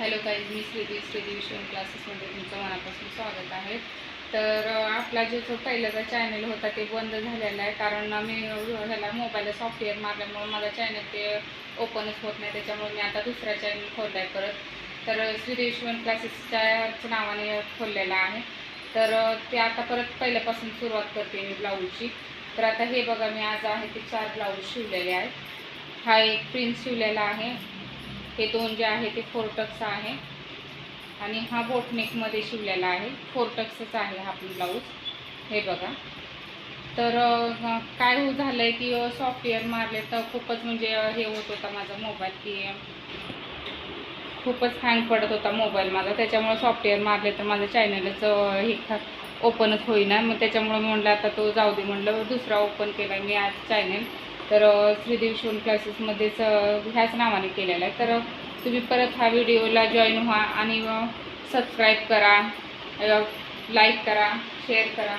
Hello काही मी श्रीदी श्रीदी विश्वम क्लासेसमध्ये तुमचं मनापासून स्वागत आहे. तर आपला जो जो पहिल्याचा चॅनल होता ते बंद झालेला आहे कारण मी ह्याला मोबाईलला सॉफ्टवेअर मारल्यामुळे माझा चॅनल ते ओपनच होत नाही. त्याच्यामुळे मी आता दुसरा चॅनल खोलला आहे परत. तर श्रीदी विश्वम क्लासेसच्या नावाने खोललेला आहे. तर ते आता परत पहिल्यापासून सुरुवात करते मी ब्लाऊजची तर आता हे बघा मी आज आहे ते चार ब्लाऊज शिवलेले आहेत. हा एक प्रिन्स शिवलेला आहे. हे दोन जे आहे ते फोरटक्स आहे. आणि हा बोटनेकमध्ये शिवलेला आहे. फोरटक्सच आहे हा पण ब्लाऊज. हे बघा. तर काय हो झालं आहे की सॉफ्टवेअर मारले तर खूपच म्हणजे हे होत होता माझा मोबाईल की खूपच हँग पडत होता मोबाईल माझा. त्याच्यामुळे सॉफ्टवेअर मारले तर माझं चॅनलच हे खा ओपनच होईना. मग त्याच्यामुळे म्हणलं आता तो जाऊ दे म्हणलं. दुसरा ओपन केला मी आज चॅनल तर श्रीदेवी शिवण क्लासेसमध्येच ह्याच नावाने केलेला आहे. तर तुम्ही परत हा व्हिडिओला जॉईन व्हा आणि सबस्क्राईब करा. लाईक करा शेअर करा.